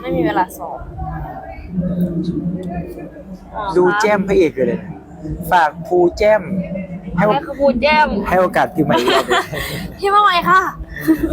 ไม่มีเวลาซ้อมดูแจ้มพระเอกอยู่เลยนะฝากภูแจ้มให้ให้ขบูแจ้มให้โอกาสพี่ใหม่อีกรอบหนึงพี่มาใหม่ค่ะ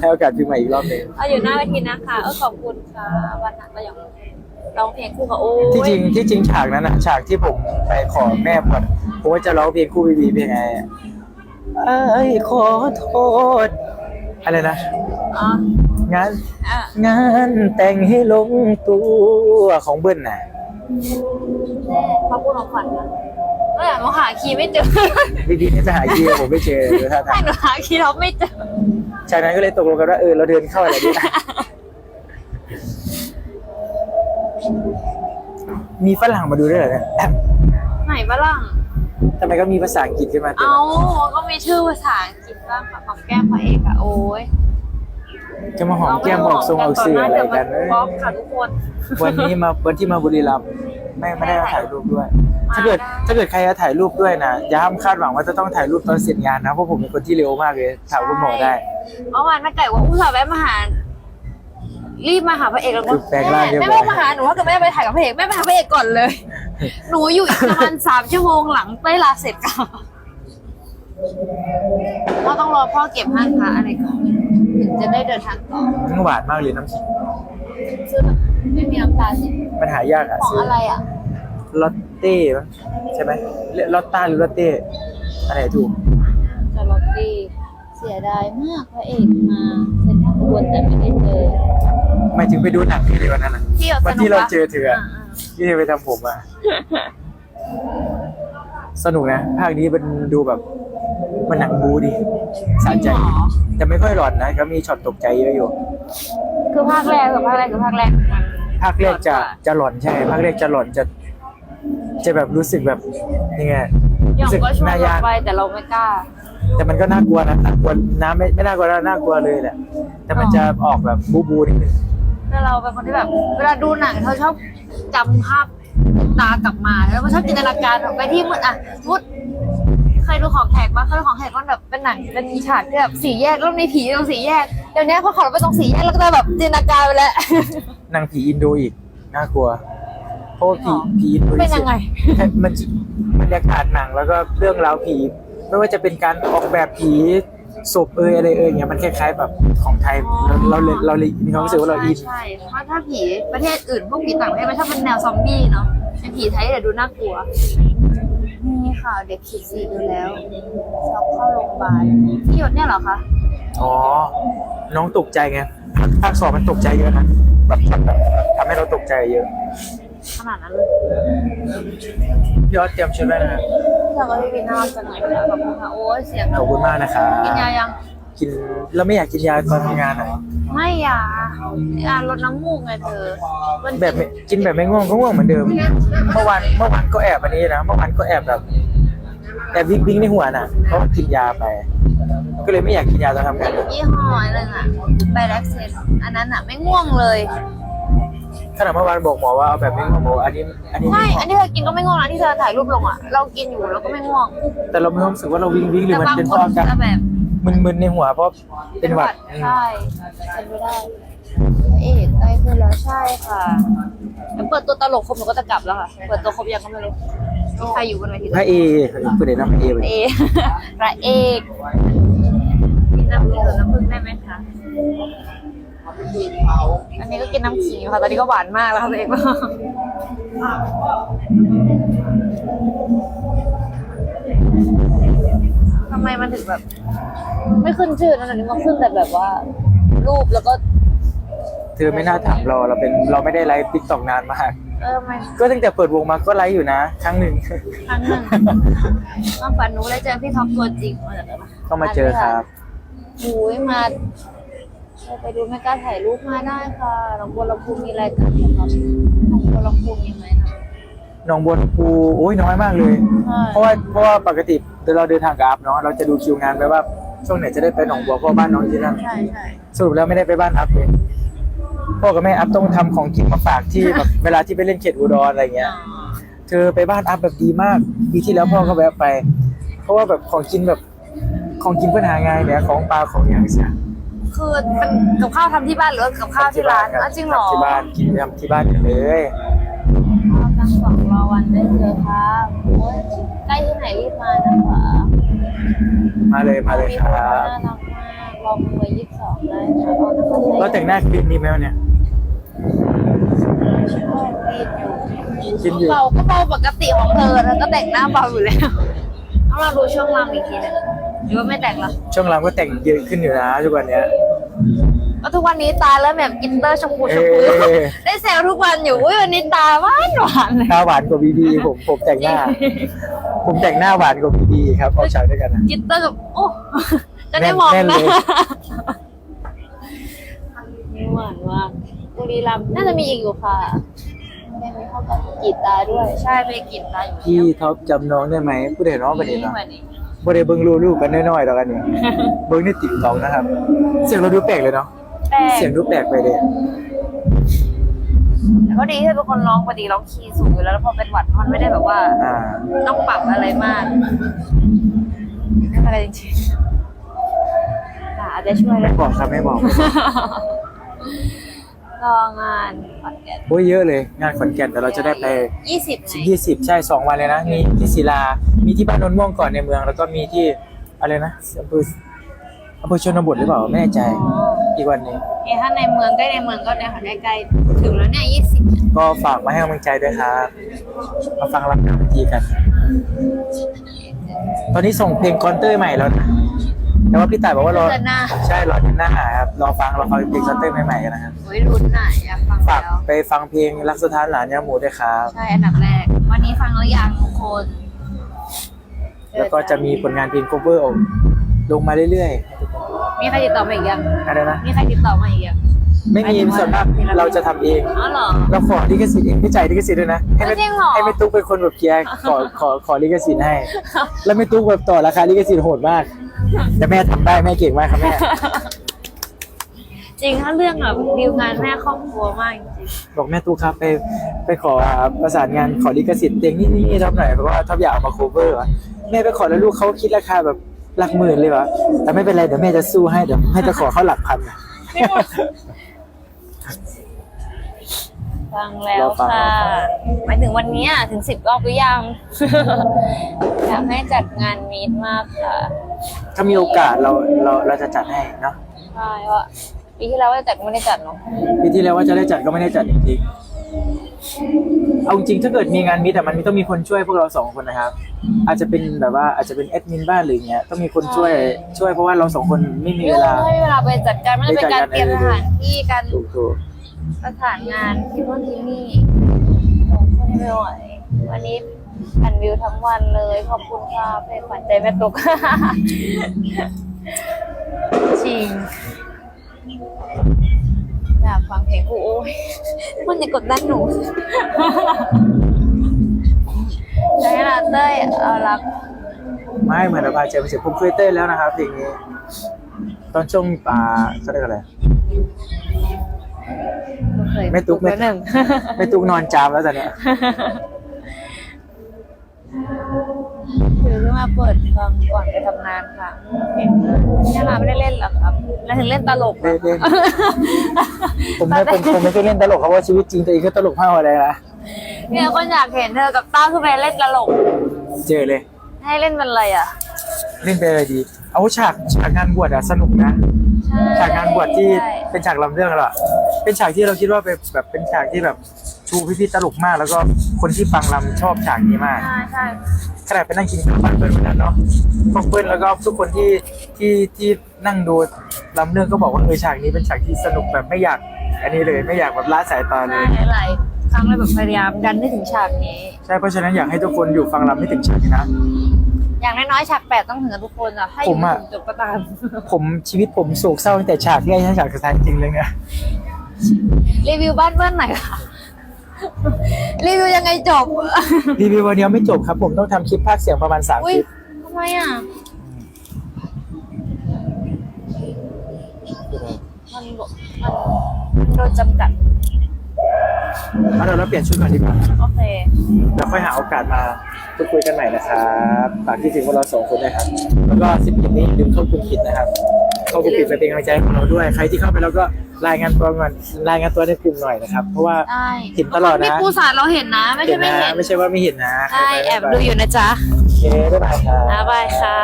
ให้โอกาสพี่ใหม่อีกรอบหนึงเอาอยู่หน้าเวทีนะคะเออขอบคุณค่ะ วันนั้นก็ยังร้องเพลงคู่กับโอ้ยที่จริงที่จริงฉากนั้นอะฉากที่ผมไปขอแม่ก่อนผมว่าจะร้องเพลงคู่บีบีเพลงไงอะเอ้ยขอโทษอะไรนะ อ๋อ งาน อะงานแต่งให้ลงตัวของเบิ้ลน่ะขอบคุณของขวัญนะเมื่อไหร่มาหาคีย์ไม่เจอบีบีนี่จะหาคีย์ผมไม่เจอเลยท่าทาให้งหนูหาคีย์เราไม่เจอฉากนั้นก็เลยตกลงกันว่าเออเราเดินเข้าอะไรดีนะมีฝรั่งมาดูด้วยเหรอเนี่ยไหนบ้างทำไมก็มีภาษาอังกฤษขึ้นมาเต็มเอาก็มีชื่อภาษาอังกฤษบ้างค่ะของแก้มพระเอกอะโอ้ย จะมาหอมแก้มบอกทรงออกสื่ออะไรกันเดี๋ยวมันบล็อกค่ะทุกคน วันนี้มาวันที่มาบุรีรัมย์ไม่ไม่ได้ถ่ายรูปด้วยมาถ้าเกิดได้ถ้าเกิดใครจะถ่ายรูปด้วยนะอย่าห้ามคาดหวังว่าจะต้องถ่ายรูปตอนเสร็จงานนะเพราะผมเป็นคนที่เร็วมากเลยถามคุณหมอได้เมื่อวานแม่ไก่ว่าอุตส่าห์แวะมาหารีบมาหาพระเอกแล้วก็คือแปลงร่างเรียบร้แม่อยแม่มาหาหนูว่าเกิดแม่ไปถ่ายกับพระเอกแม่ไปหาพระเอกก่อนเลย หนูอยู่อีกประมาณสามชั่วโมงหลังเต้ยลาเสร็จก่อนเราต้องรอพ่อเก็บห้างค้าอะไรก่อน ถึงจะได้เดินทางต่อมันหวานมากเลยน้ำขิงซื้อแบบไม่มีน้ำตาลสิมันหายากอะของซื้ออะไรอะลอตเต้มั้งใช่ไหมเรียกลอตต้าหรือลอตเต้อะไรถูกจาลอตตี้เสียดายมากพระเอกมาเซ็นทรัลควรแต่ไม่ได้เจอหมายถึงไปดูหนังที่เลยวันนั้นอะที่วันที่เราเจอเธออะาที่เธอไปทำผมอะสนุกนะ ภาคนี้เป็นดูแบบ มันหนังบูดีสะใจแต่ไม่ค่อยหลอนนะก็มีช็อตตกใจเยอะอยู่ๆคือภาคแรกกับภาคแรกคือภาคแรกมันภาคแรกจะจะหลอนใช่ภาคแรกจะหลอนจะ จะแบบรู้สึกแบบยังไงหยองรู้สึกก็ชวนน่าเรายากไปแต่เราไม่กล้า แต่มันก็น่ากลัวนะน่ากลัวน้ำไม่ไม่น่ากลัวนะน่ากลัวเลยแหละแต่มันจะออกแบบบูบูนิดนึงแล้วเราเป็นคนที่แบบ เวลาดูหนังเขาชอบจำภาพตากลับมา แล้วก็ชอบจินตนาการไปที่มืดอะสมมุดเค ยดูของแขกปะเคยดูของแขกก็แบบเป็นหนังเป็นฉากที่แบบสี่แยกแล้วมีผีตรงสี่แยกเดี๋ยวนี้พอขับรถไปตรงสี่แยกแล้วก็จะแบบจินตนาการไปแล้วนางผีอินโดอีกน่ากลัวเพราะว่าผีหรอผีอินโดเป็นยังไง มันจะบรรยากาศหนังแล้วก็เรื่องราวผี ไม่ว่าจะเป็นการออกแบบผีศพเอยอะไรเอยอย่างเงี้ยมันคล้ายๆแบบของไทยเราเราเลยเราเลยมีความรู้สึกว่าเราอินใช่เพราะถ้าผีประเทศอื่นพวกผีต่างประเทศมันชอบเป็นแนวซอมบี้เนาะเป็นผีไทยแต่ดูน่ากลัวนี่ ข่าวเด็กขีดสีดูแล้วช็อกเข้าโรงพยาบาลพี่หยดเนี่ยเหรอคะอ๋อ น้องตกใจไงภาคภาคสองมันตกใจเยอะนะแบบแบบทำให้เราตกใจเยอะ ขนาดนั้นเลยพี่ออสเตรียมชุดไว้นะอยากให้พี่น่ารักจังเลยค่ะขอบคุณค่ะโอ้ยเสียงขอบคุณมากนะคะกินยายังกินเราไม่อยากกินยาตอนทำงานอะไม่ยายาลดน้ำมูกไงเธอมันแบบไม่กินแบบไม่ง่วงก็ง่วงเหมือนเดิม เมื่อวานเมื่อวานก็แอบอันนี้นะเมื่อวานก็แอบแบบ แอบวิ่งวิ่งในหัวน่ะเพราะว่ากินยาไป ก็เลยไม่อยากกินยาตอนทำงานยี่ห้ออะไรน่ะไบแล็กเซนอันนั้นอะไม่ง่วงเลยขนาดเมื่อวานบอกหมอว่าเอาแบบไม่ง่วงบอกว่าอันนี้อันนี้ใช่ไม่ง่วอันงที่เธอกินก็ไม่ง่วงนะที่เธอถ่ายรูปลงอะเรากินอยู่เราก็ไม่ง่วง แต่เราไม่รู้สึกว่าเราวิ่งวิ่งหรืแต่อมันบางเป็นคเพราะนอาการจะแบบมึนๆในหัวเพราะเป็นหวัดอืมใช่เป็นไม่ได้เอ๊ะใกล้ขึ้นแล้วใช่ค่ะเดี๋ยวเปิดตัวตลกครบหนูก็จะกลับแล้วค่ะ เปิดตัวครบยังก็ไม่รู้มี ใครอยู่บนเวทีพระเอคุณเดชน้ำพระเอไปเอพระเอกกินน้ำขิงกับน้ำผึ้งได้ไหมคะอันนี้ก็กินน้ำขิงอยู่ค่ะตอนนี้ก็หวานมากแล้วค่ะตัวเองทำไมมันถึงแบบ ไม่ขึ้นชื่อนะตอนนี้มันขึ้นแต่แบบว่า รูปแล้วก็ เธอไม่น่าถามเราเราเป็นเราไม่ได้ไลฟ์ติ๊กตอกนานมาก เออมันก็ตั้งแต่เปิดวงมาก็ไลฟ์อยู่นะ ครั้งหนึ่ง ครั้งหนึ่งความฝันหนูเลยเจอพี่ท็อปตัวจริงมาจากไหนก็มาเจอครับหูยมาไปดูไม่กล้าถ่ายรูปมาได้ค่ะหลวงบัวลำพูมีอะไรกันไหมครับหลวงบัวลำพูมีไหมนะหนองบัวลำพูโอ้ยน้อยมากเลยใช่เพราะว่าเพราะว่าปกติเราเดินทางกับอัพเนาะเราจะดูคิวงานไปว่าช่วงไหนจะได้ไปหนองบัวเพราะบ้านน้องที่นั่นใช่ใช่สรุปแล้วไม่ได้ไปบ้านอัพเลย พ่อกับแม่อัพต้องทำของกินมาฝากที่แบบเวลาที่ไปเล่นเขตอุดรอะไรเงี้ย เธอไปบ้านอัพแบบดีมากปีที่แล้วพ่อก็แวะไป เพราะว่าแบบของกินแบบของกินเพื่อนหาง่ายเนี่ยของปลาของอย่างเสียคือเป็นกับข้าวทำที่บ้านหรือว่ากับข้าวที่ร้านคบอ้าวจริงเหรอ ทำที่บ้านกินทำที่บ้านกันเลยข้าวตั้งสองรอวันได้เจอครับโอ้ยใกล้ที่ไหนรีบมานะคะมาเลยมาเลยมีคคนรัน่าบ รักมากรอมือยี่สิบสองได้ค่ะเอานะคะใช้เราแต่งหน้าคลิปนี้ไหมวันเนี้ย กินอยู่ เบาก็เบาปกติของเธอเธอก็แต่งหน้าเบาอยู่แล้วเอามาดูช่วงรำอีกทีหนึงหรือว่าไม่แต่งละช่วงหลังก็แต่งเยอะขึ้นอยู่นะทุกวันเนี้ย ก็ทุกวันนี้ตาเริ่มแบบกินเตอร์ชมพูชมพูเอ้ย ได้แซวทุกวันอยู่อุ้ยวันนี้ตาหวานหวานเลย หน้าหวานกว่าบีบีผมผมแต่งหน้า ผมแต่งหน้าหวานกว่าบีบีครับออกฉากด้วยกันนะกินเตอร์กับโอ้จะได้มองแน่นนะเลย นี่หวานมากบุรีรัมย์น่าจะมีอีกอยู่ค่ะแม่มีเข้ากับกรีดตาด้วย ใช่ไปกรีดตาอยู่พี่ท็อปจำน้องได้ไหมผู้เห็นน้องประเด็นนี่เนาะเหมือนนี่บ่ได้เบิ่งรูลูกกันน้อยๆดอกอันนี้เบิ่งในติ๊กต็อกนะครับ เสียงเราดูแปลกเลยเนาะแต่เสียงดูแปลกไปเลยแต่ก็ดีที่เป็นคนร้องปกติร้องคีย์สูงอยู่แล้วแล้วพอเป็นหวัดมันไม่ได้แบบว่าอ่าต้องปรับอะไรมากไม่เป็นไรจริงๆค่ะ อาจจะช่วยไม่ได้บอกครับไม่บอกรองานขอนแก่นโอ้ยเยอะเลยงานขอนแก่นแต่เราจะได้ไปยี่สิบไหนยี่สิบใช่สองวันเลยนะมีที่ศิลา มีที่บ้านนนท์ม่วงก่อนในเมือง แล้วก็มีที่อะไรนะอำเภออำเภอชนบทหรือเปล่าไม่แน่ใจอ๋ออีกวันหนึงเอ้ถ้าในเมืองใกล้ในเมืองก็เนี่ยค่ะใกล้ๆถึงแล้วเนี่ยยี่สิบก็ฝากมาให้กำลังใจด้วยครับมาฟังรับงานทีกัน ตอนนี้ส่งเพลงคอนเตอร์ใหม่แล้วนะ แต่ว่าพี่ต่ายบอกว่ารอเดือนหน้า ใช่รอเดือนหน้าครับรอฟังรอฟังเพลงคอนเตอร์ใหม่ๆกันนะครับโอ้ยรุนหน่อยอยากฟังฝากแล้ว ไปฟังเพลงรักสถานหลานยาหมูด้วยครับ ใช่อันดับแรก วันนี้ฟังแล้วยังทุกคนแล้วก็จะมีผลงานเพลง cover ออกลงมาเรื่อยมีใครติดต่อมาอีกยัง ๆอะไรนะ มีใครติดต่อมาอีกยังไม่มีส่วนมากเราจะทำเอง อ๋อเหรอ เราขอลิขสิทธิ์เองไม่จ่ายลิขสิทธิ์ด้วยนะ ให้แม่จริงเหรอ ให้แม่ตุ๊กเป็นคนแบบเคลียร์ขอขอขอลิขสิทธิ์ให้ แล้วแม่ตุ๊กแบบต่อราคาลิขสิทธิ์โหดมาก แต่แม่ทำได้แม่เก่งมากครับแม่ จริงถ้าเรื่องแบบดีลงานแม่ครอบครัวมากจริงบอกแม่ตุ๊กครับไปไปขอประสานงานขอลิขสิทธิ์เพลงนี่นี่ทำหน่อยเพราะว่าท็อปอยากเอามา cover วะแม่ไปขอแล้วลูกเขาคิดราคาแบบหลักหมื่นเลยวะแต่ไม่เป็นไรเดี๋ยวแม่จะสู้ให้เดี๋ยวให้จะขอเขาหลักพันนะฟังแล้วรอฟังค่ะรอฟังหมายถึงวันนี้อะถึงสิบรอบหรือยัง อยากให้จัดงานมีดมากค่ะ ถ้ามีโอกาสเราเราเราจะจัดให้เนาะใช่เพราะปีที่แล้วว่าจะจัดก็ไม่ได้จัดเนาะปีที่แล้วว่าจะได้จัดก็ไม่ได้จัดจริงๆเอาจริงๆถ้าเกิดมีงานมิตรแต่มันต้องมีคนช่วยพวกเราสองคนนะครับ อาจจะเป็นแบบว่าอาจจะเป็นแอดมินบ้านหรืออย่างเงี้ยต้องมีคนช่วยช่วยเพราะว่าเราสองคนไม่มีเวลาไม่มีเวลาไปจัดการไม่ได้เป็นการเตรียมสถานที่การถูกถูกประสานงานที่นู่นที่นี่โอ้คนไม่ไหววันนี้ อันวิวทั้งวันเลย ขอบคุณค่ะเพลงขวัญใจแม่ตุกจริงอยากฟังเพลงกูโอ้ยมันอย่ากดดันหนูใช่ละเต้ยเอารักไม่เหมือนเราพาเจอไปเสร็จผมเคยเต้นแล้วนะครับเพลงนี้ ตอนช่วงป่าเขาเรียกอะไรเคยไม่ตุ๊กไม่แล้วหนึ่งไม่ตุกนอนจามแล้วตอนเนี้ย ถือขึ้นมาเปิดฟังก่อนไปทำงานค่ะเห็นยาลาไม่ได้เล่นหรอครับแล้วถึงเล่นตลกหรอเล่นเล่น ผมไม่ผมผมไม่เคยเล่นตลกครับเพราะว่าชีวิตจริงตัวเองก็ตลกมากเลยนะเนี่ยคนอยากเห็นเธอกับต้าคือไปเล่นตลก เจอเลย ให้เล่นเป็นอะไรอะ เล่นเป็นอะไรดี เอาฉากฉากงานบวชอะสนุกนะใช่ฉากงานบวชที่ใช่เป็นฉากลำเรื่องแล้วอะเป็นฉากที่เราคิดว่าเป็นแบบเป็นฉากที่แบบ ชูพี่พี่ๆตลกมาก แล้วก็คนที่ฟังลำชอบฉากนี้มาก ใช่ใช่ขนาดไปนั่งกินข้าวบ้านเปิ้ลเหมือนกันเนาะพวกเปิ้ลแล้วก็ทุกคนที่ที่ที่นั่งดูลำเรื่องก็บอกว่าเออฉากนี้เป็นฉากที่สนุกแบบไม่อยาก อันนี้เลยไม่อยากแบบละสายตาเลใช่ย หลายๆครั้งเลยแบบพยายามดันให้ถึงฉากนี้ ใช่เพราะฉะนั้นอยากให้ทุกคนอยู่ฟังลำให้ถึงฉากนี้นะ อย่างน้อยๆฉากแปดต้องถึงกับทุกคนอะให้อผยู่มอะ ถึงจบก็ตาม ผมชีวิตผมโศกเศร้าตั้งแต่ฉากแรกจนฉากสุดท้ายจริงเลยเนี่ย รีวิวบ้านเบิ้ลหน่อยค่ะ รีวิวยังไงจบ รีวิววันเดียวไม่จบครับ ผมต้องทำคลิปภาคเสียงประมาณสามอุ้คยลิปทำไมอะ มันบอกมันโดนจำกัด เอาเดี๋ยวเราเปลี่ยนชุดก่อนดีกว่าโอเค เดี๋ยวค่อยหาโอกาสมาพูดคุยกันใหม่นะครับฝากที่ถึงพวกเราสองคนด้วยครับ แล้วก็สิบเอ็ดนี้อย่าลืมเข้ากลุ่มคิดนะครับ เข้ากลุ่มปิดไปเป็นกำลังใจให้เราด้วย ใครที่เข้าไปแล้วก็ รายงานตัวก่อนรายงานตัวในกลุ่มหน่อยนะครับ เพราะว่าใช่เห็นตลอดนะนี่ปูสารเราเห็นนะ ไม่เห็ใช่นไม่นะเห็น ไม่ใช่ว่าไม่เห็นนะใช่แอบดูอยู่นะจ๊ะโอเคบ๊ายบายครับบ๊ายบายค่ะ